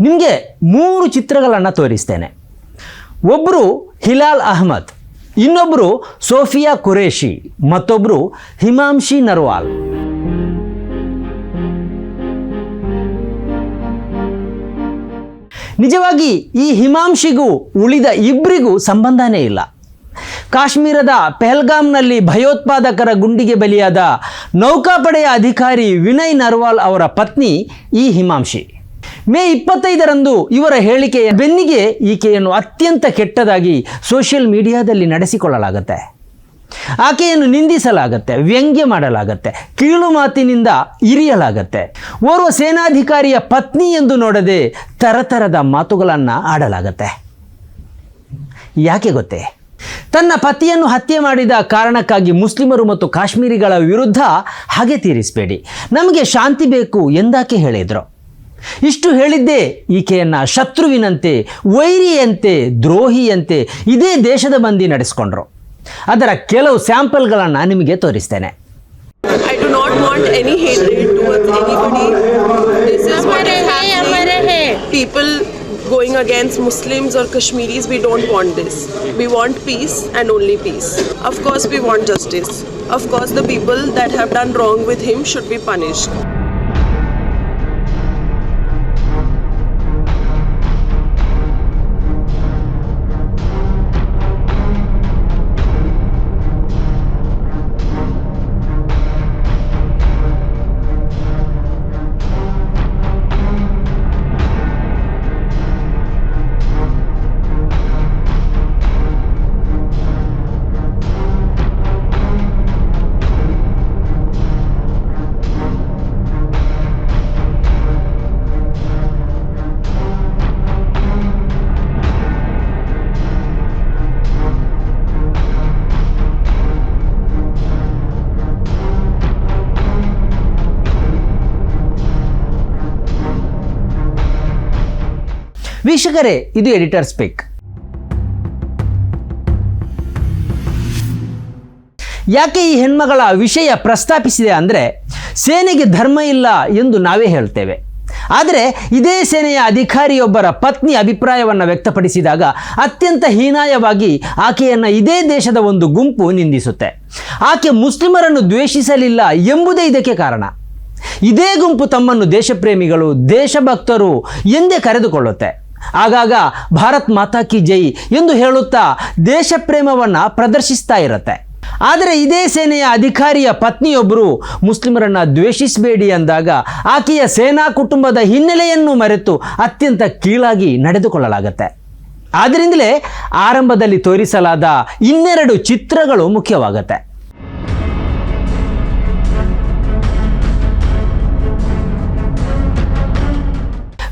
ನಿಮಗೆ ಮೂರು ಚಿತ್ರಗಳನ್ನು ತೋರಿಸ್ತೇನೆ. ಒಬ್ಬರು ಹಿಲಾಲ್ ಅಹ್ಮದ್ ಇನ್ನೊಬ್ಬರು ಸೋಫಿಯಾ ಕುರೇಶಿ ಮತ್ತೊಬ್ಬರು ಹಿಮಾಂಶಿ ನರ್ವಾಲ್. ನಿಜವಾಗಿ ಈ ಹಿಮಾಂಶಿಗೂ ಉಳಿದ ಇಬ್ಬರಿಗೂ ಸಂಬಂಧನೇ ಇಲ್ಲ. ಕಾಶ್ಮೀರದ ಪೆಹಲ್ಗಾಮ್ನಲ್ಲಿ ಭಯೋತ್ಪಾದಕರ ಗುಂಡಿಗೆ ಬಲಿಯಾದ ನೌಕಾಪಡೆಯ ಅಧಿಕಾರಿ ವಿನಯ್ ನರ್ವಾಲ್ ಅವರ ಪತ್ನಿ ಈ ಹಿಮಾಂಶಿ. ಮೇ ಇಪ್ಪತ್ತೈದರಂದು ಇವರ ಹೇಳಿಕೆಯ ಬೆನ್ನಿಗೆ ಈಕೆಯನ್ನು ಅತ್ಯಂತ ಕೆಟ್ಟದಾಗಿ ಸೋಷಿಯಲ್ ಮೀಡಿಯಾದಲ್ಲಿ ನಡೆಸಿಕೊಳ್ಳಲಾಗುತ್ತೆ. ಆಕೆಯನ್ನು ನಿಂದಿಸಲಾಗತ್ತೆ, ವ್ಯಂಗ್ಯ ಮಾಡಲಾಗತ್ತೆ, ಕೀಳು ಮಾತಿನಿಂದ ಇರಿಯಲಾಗತ್ತೆ. ಓರ್ವ ಸೇನಾಧಿಕಾರಿಯ ಪತ್ನಿ ಎಂದು ನೋಡದೆ ತರತರದ ಮಾತುಗಳನ್ನು ಆಡಲಾಗತ್ತೆ. ಯಾಕೆ ಗೊತ್ತೇ? ತನ್ನ ಪತಿಯನ್ನು ಹತ್ಯೆ ಮಾಡಿದ ಕಾರಣಕ್ಕಾಗಿ ಮುಸ್ಲಿಮರು ಮತ್ತು ಕಾಶ್ಮೀರಿಗಳ ವಿರುದ್ಧ ಹಾಗೆ ತೀರಿಸಬೇಡಿ. ನಮಗೆ ಶಾಂತಿ ಬೇಕು ಎಂದಾಕೆ ಹೇಳಿದರು. ಇಷ್ಟು ಹೇಳಿದ್ದೇ ಈಕೆಯನ್ನು ಶತ್ರುವಿನಂತೆ ವೈರಿಯಂತೆ ದ್ರೋಹಿಯಂತೆ ಇದೇ ದೇಶದ ಮಂದಿ ನಡೆಸಿಕೊಂಡ್ರು ಅದರ ಕೆಲವು ಸ್ಯಾಂಪಲ್ಗಳನ್ನು ನಿಮಗೆ ತೋರಿಸ್ತೇನೆ going against Muslims or Kashmiris, we don't want this. We want peace and only peace. Of course, we want justice. Of course, the people that have done wrong with him should be punished. ವೀಕ್ಷಕರೇ, ಇದು editor speak ಯಾಕೆ ಈ ಹೆಣ್ಮಗಳ ವಿಷಯ ಪ್ರಸ್ತಾಪಿಸಿದೆ ಅಂದರೆ, ಸೇನೆಗೆ ಧರ್ಮ ಇಲ್ಲ ಎಂದು ನಾವೇ ಹೇಳ್ತೇವೆ. ಆದರೆ, ಇದೇ ಸೇನೆಯ ಅಧಿಕಾರಿಯೊಬ್ಬರ ಪತ್ನಿ ಅಭಿಪ್ರಾಯವನ್ನು ವ್ಯಕ್ತಪಡಿಸಿದಾಗ ಅತ್ಯಂತ ಹೀನಾಯವಾಗಿ ಆಕೆಯನ್ನು ಇದೇ ದೇಶದ ಒಂದು ಗುಂಪು ನಿಂದಿಸುತ್ತೆ. ಆಕೆ ಮುಸ್ಲಿಮರನ್ನು ದ್ವೇಷಿಸಲಿಲ್ಲ ಎಂಬುದೇ ಇದಕ್ಕೆ ಕಾರಣ. ಇದೇ ಗುಂಪು ತಮ್ಮನ್ನು ದೇಶಪ್ರೇಮಿಗಳು, ದೇಶಭಕ್ತರು ಎಂದೇ ಕರೆದುಕೊಳ್ಳುತ್ತೆ. ಆಗಾಗ ಭಾರತ್ ಮಾತಾ ಕಿ ಜೈ ಎಂದು ಹೇಳುತ್ತಾ ದೇಶಪ್ರೇಮವನ್ನು ಪ್ರದರ್ಶಿಸ್ತಾ ಇರುತ್ತೆ. ಆದರೆ ಇದೇ ಸೇನೆಯ ಅಧಿಕಾರಿಯ ಪತ್ನಿಯೊಬ್ಬರು ಮುಸ್ಲಿಮರನ್ನು ದ್ವೇಷಿಸಬೇಡಿ ಅಂದಾಗ ಆಕೆಯ ಸೇನಾ ಕುಟುಂಬದ ಹಿನ್ನೆಲೆಯನ್ನು ಮರೆತು ಅತ್ಯಂತ ಕೀಳಾಗಿ ನಡೆದುಕೊಳ್ಳಲಾಗುತ್ತೆ. ಆದ್ದರಿಂದಲೇ ಆರಂಭದಲ್ಲಿ ತೋರಿಸಲಾದ ಇನ್ನೆರಡು ಚಿತ್ರಗಳು ಮುಖ್ಯವಾಗುತ್ತೆ.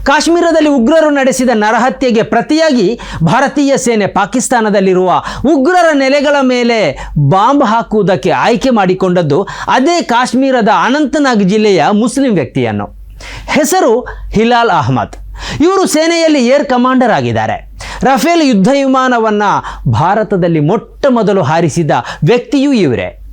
ಕಾಶ್ಮೀರದಲ್ಲಿ ಉಗ್ರರು ನಡೆಸಿದ ನರಹತ್ಯೆಗೆ ಪ್ರತಿಯಾಗಿ ಭಾರತೀಯ ಸೇನೆ ಪಾಕಿಸ್ತಾನದಲ್ಲಿರುವ ಉಗ್ರರ ನೆಲೆಗಳ ಮೇಲೆ ಬಾಂಬ್ ಹಾಕುವುದಕ್ಕೆ ಆಯ್ಕೆ ಮಾಡಿಕೊಂಡದ್ದು ಅದೇ ಕಾಶ್ಮೀರದ ಅನಂತನಾಗ್ ಜಿಲ್ಲೆಯ ಮುಸ್ಲಿಂ ವ್ಯಕ್ತಿಯನ್ನು. ಹೆಸರು ಹಿಲಾಲ್ ಅಹ್ಮದ್. ಇವರು ಸೇನೆಯಲ್ಲಿ ಏರ್ ಕಮಾಂಡರ್ ಆಗಿದ್ದಾರೆ. ರಫೇಲ್ ಯುದ್ಧ ವಿಮಾನವನ್ನು ಭಾರತದಲ್ಲಿ ಮೊಟ್ಟ ಮೊದಲು ಹಾರಿಸಿದ ವ್ಯಕ್ತಿಯೂ ಇವರೇ.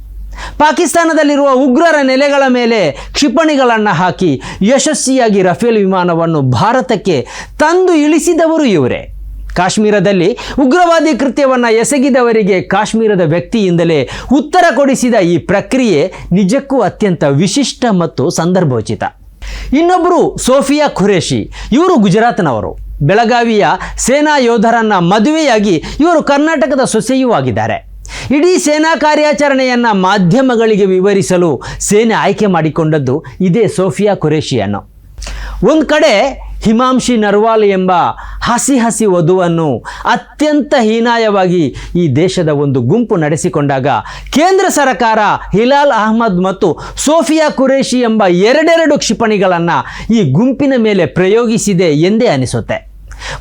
ಪಾಕಿಸ್ತಾನದಲ್ಲಿರುವ ಉಗ್ರರ ನೆಲೆಗಳ ಮೇಲೆ ಕ್ಷಿಪಣಿಗಳನ್ನು ಹಾಕಿ ಯಶಸ್ವಿಯಾಗಿ ರಫೇಲ್ ವಿಮಾನವನ್ನು ಭಾರತಕ್ಕೆ ತಂದು ಇಳಿಸಿದವರು ಇವರೇ. ಕಾಶ್ಮೀರದಲ್ಲಿ ಉಗ್ರವಾದಿ ಕೃತ್ಯವನ್ನು ಎಸಗಿದವರಿಗೆ ಕಾಶ್ಮೀರದ ವ್ಯಕ್ತಿಯಿಂದಲೇ ಉತ್ತರ ಕೊಡಿಸಿದ ಈ ಪ್ರಕ್ರಿಯೆ ನಿಜಕ್ಕೂ ಅತ್ಯಂತ ವಿಶಿಷ್ಟ ಮತ್ತು ಸಂದರ್ಭೋಚಿತ. ಇನ್ನೊಬ್ಬರು ಸೋಫಿಯಾ ಖುರೇಶಿ ಇವರು ಗುಜರಾತ್ನವರು. ಬೆಳಗಾವಿಯ ಸೇನಾ ಯೋಧರನ್ನ ಮದುವೆಯಾಗಿ ಇವರು ಕರ್ನಾಟಕದ ಸೊಸೆಯೂ ಆಗಿದ್ದಾರೆ. ಇಡೀ ಸೇನಾ ಕಾರ್ಯಾಚರಣೆಯನ್ನು ಮಾಧ್ಯಮಗಳಿಗೆ ವಿವರಿಸಲು ಸೇನೆ ಆಯ್ಕೆ ಮಾಡಿಕೊಂಡದ್ದು ಇದೇ ಸೋಫಿಯಾ ಖುರೇಶಿಯನ್ನು ಒಂದು ಕಡೆ ಹಿಮಾಂಶಿ ನರ್ವಾಲ್ ಎಂಬ ಹಸಿ ಹಸಿ ವಧುವನ್ನು ಅತ್ಯಂತ ಹೀನಾಯವಾಗಿ ಈ ದೇಶದ ಒಂದು ಗುಂಪು ನಡೆಸಿಕೊಂಡಾಗ ಕೇಂದ್ರ ಸರ್ಕಾರ ಹಿಲಾಲ್ ಅಹ್ಮದ್ ಮತ್ತು ಸೋಫಿಯಾ ಕುರೇಶಿ ಎಂಬ ಎರಡೆರಡು ಕ್ಷಿಪಣಿಗಳನ್ನು ಈ ಗುಂಪಿನ ಮೇಲೆ ಪ್ರಯೋಗಿಸಿದೆ ಎಂದೇ ಅನಿಸುತ್ತೆ.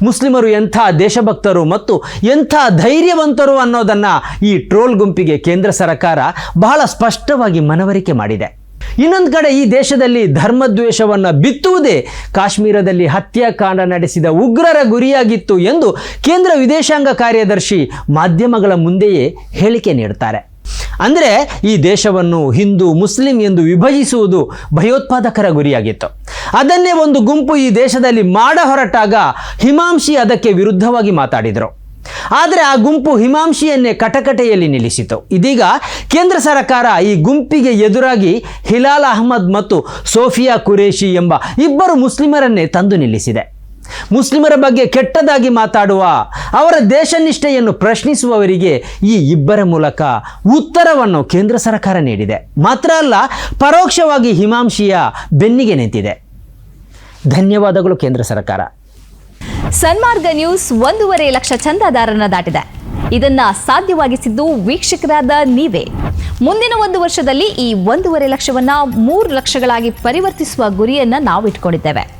ಮುಸ್ಲಿಮರು ಎಂಥ ದೇಶಭಕ್ತರು ಮತ್ತು ಎಂಥ ಧೈರ್ಯವಂತರು ಅನ್ನೋದನ್ನು ಈ ಟ್ರೋಲ್ ಗುಂಪಿಗೆ ಕೇಂದ್ರ ಸರ್ಕಾರ ಬಹಳ ಸ್ಪಷ್ಟವಾಗಿ ಮನವರಿಕೆ ಮಾಡಿದೆ. ಇನ್ನೊಂದು ಕಡೆ ಈ ದೇಶದಲ್ಲಿ ಧರ್ಮದ್ವೇಷವನ್ನು ಬಿತ್ತುವುದೇ ಕಾಶ್ಮೀರದಲ್ಲಿ ಹತ್ಯಾಕಾಂಡ ನಡೆಸಿದ ಉಗ್ರರ ಗುರಿಯಾಗಿತ್ತು ಎಂದು ಕೇಂದ್ರ ವಿದೇಶಾಂಗ ಕಾರ್ಯದರ್ಶಿ ಮಾಧ್ಯಮಗಳ ಮುಂದೆಯೇ ಹೇಳಿಕೆ ನೀಡುತ್ತಾರೆ ಅಂದರೆ ಈ ದೇಶವನ್ನು ಹಿಂದೂ, ಮುಸ್ಲಿಂ ಎಂದು ವಿಭಜಿಸುವುದು ಭಯೋತ್ಪಾದಕರ ಗುರಿಯಾಗಿತ್ತು. ಅದನ್ನೇ ಒಂದು ಗುಂಪು ಈ ದೇಶದಲ್ಲಿ ಮಾಡ ಹೊರಟಾಗ ಹಿಮಾಂಶಿ ಅದಕ್ಕೆ ವಿರುದ್ಧವಾಗಿ ಮಾತಾಡಿದರು. ಆದರೆ ಆ ಗುಂಪು ಹಿಮಾಂಶಿಯನ್ನೇ ಕಟಕಟೆಯಲ್ಲಿ ನಿಲ್ಲಿಸಿತು. ಇದೀಗ ಕೇಂದ್ರ ಸರ್ಕಾರ ಈ ಗುಂಪಿಗೆ ಎದುರಾಗಿ ಹಿಲಾಲ್ ಅಹಮದ್ ಮತ್ತು ಸೋಫಿಯಾ ಕುರೇಶಿ ಎಂಬ ಇಬ್ಬರು ಮುಸ್ಲಿಮರನ್ನೇ ತಂದು ನಿಲ್ಲಿಸಿದೆ. ಮುಸ್ಲಿಮರ ಬಗ್ಗೆ ಕೆಟ್ಟದಾಗಿ ಮಾತಾಡುವ, ಅವರ ದೇಶನಿಷ್ಠೆಯನ್ನು ಪ್ರಶ್ನಿಸುವವರಿಗೆ ಈ ಇಬ್ಬರ ಮೂಲಕ ಉತ್ತರವನ್ನು ಕೇಂದ್ರ ಸರ್ಕಾರ ನೀಡಿದೆ. ಮಾತ್ರ ಅಲ್ಲ, ಪರೋಕ್ಷವಾಗಿ ಹಿಮಾಂಶಿಯ ಬೆನ್ನಿಗೆ ನಿಂತಿದೆ. ಧನ್ಯವಾದಗಳು ಕೇಂದ್ರ ಸರ್ಕಾರ. ಸನ್ಮಾರ್ಗ ನ್ಯೂಸ್ ಒಂದೂವರೆ ಲಕ್ಷ ಚಂದಾದಾರರನ್ನ ದಾಟಿದೆ. ಇದನ್ನ ಸಾಧ್ಯವಾಗಿಸಿದ್ದು ವೀಕ್ಷಕರಾದ ನೀವೇ. ಮುಂದಿನ ಒಂದು ವರ್ಷದಲ್ಲಿ ಈ ಒಂದೂವರೆ ಲಕ್ಷವನ್ನ ಮೂರು ಲಕ್ಷಗಳಾಗಿ ಪರಿವರ್ತಿಸುವ ಗುರಿಯನ್ನ ನಾವು ಇಟ್ಕೊಂಡಿದ್ದೇವೆ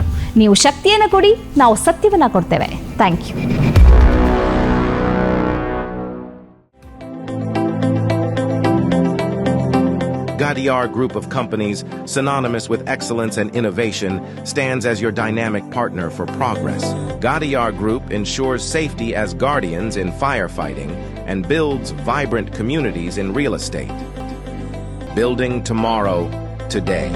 ನೀವು ಶಕ್ತಿಯನ್ನು ಕೊಡಿ ನಾವು ಸತ್ಯವನ್ನ ಕೊಡ್ತೇವೆ thank you Gadiar Group of Companies, synonymous with excellence and innovation, stands as your dynamic partner for progress. Gadiar Group ensures safety as guardians in firefighting and builds vibrant communities in real estate. Building tomorrow, today.